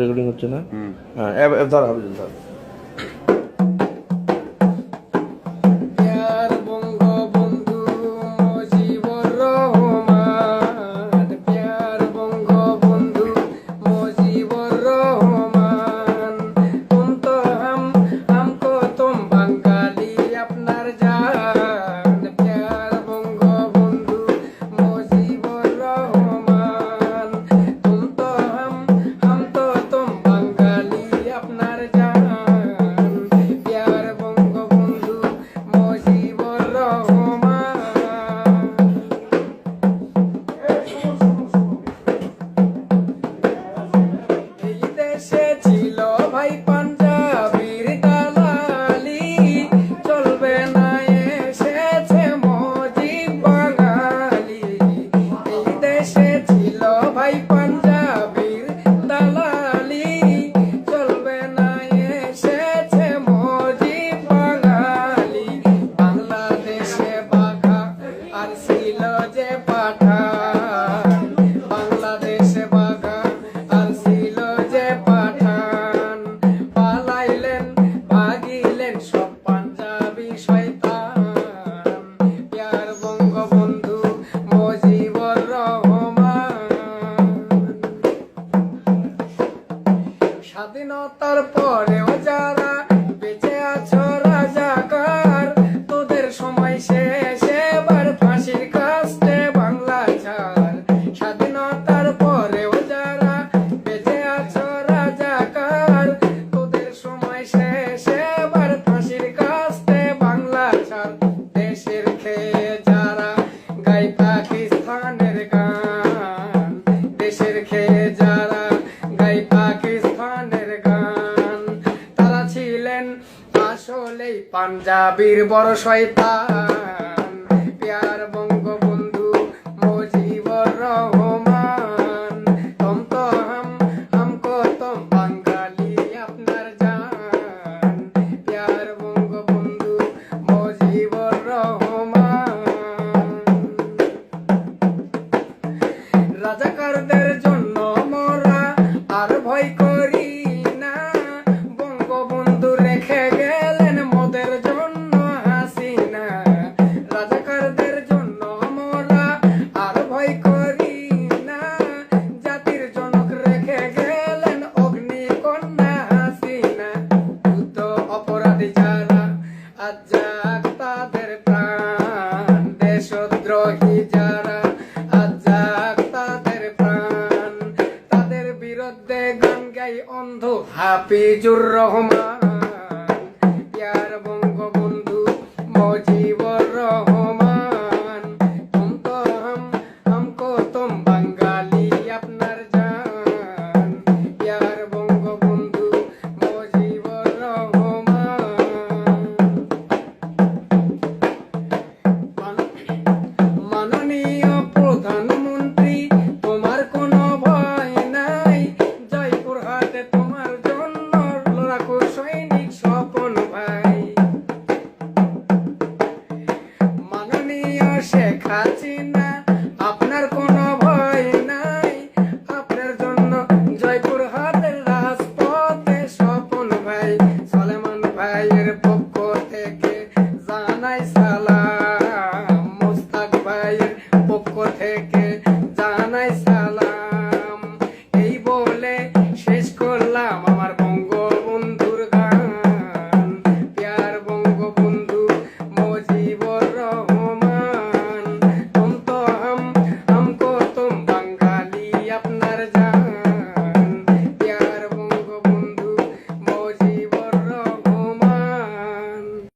Recording হচ্ছে না? হ্যাঁ ধর হবে ধর। স্বাধীনতার পরেও যারা বেঁচে আছো রাজাকার, তোদের সময় শেষ, এবার ফাঁসির কাস্তে বাংলা স্বাধীনতার যারা বেঁচে আছো রাজাকার, তোদের সময় শেষ, এবার ফাঁসির কাস্তে বাংলা ছাড়। দেশের খেয়ে যারা গাই পাঞ্জাবির বড় শয়তান, প্যার বঙ্গবন্ধু মুজিবুর রহমান। তম তো হাম বাঙালি আপনার জান, প্যার বঙ্গবন্ধু মুজিবুর রহমান। রাজাকারদের আজ যাক তাদের প্রাণ। দেশদ্রোহী যারা আজ তাদের প্রাণ। গান গাই অন্ধ হাফিজুর রহমান। ভাইয়ের পক্ষ থেকে জানাই সালাম। মুস্তাক ভাইয়ের পক্ষ থেকে জানাই সালাম। এই বলে শেষ করলাম আমার বঙ্গবন্ধুর গান। প্যার বঙ্গবন্ধু মজিব রহমান। তুম তো হাম হামকো তুম বাঙালি আপনার জান।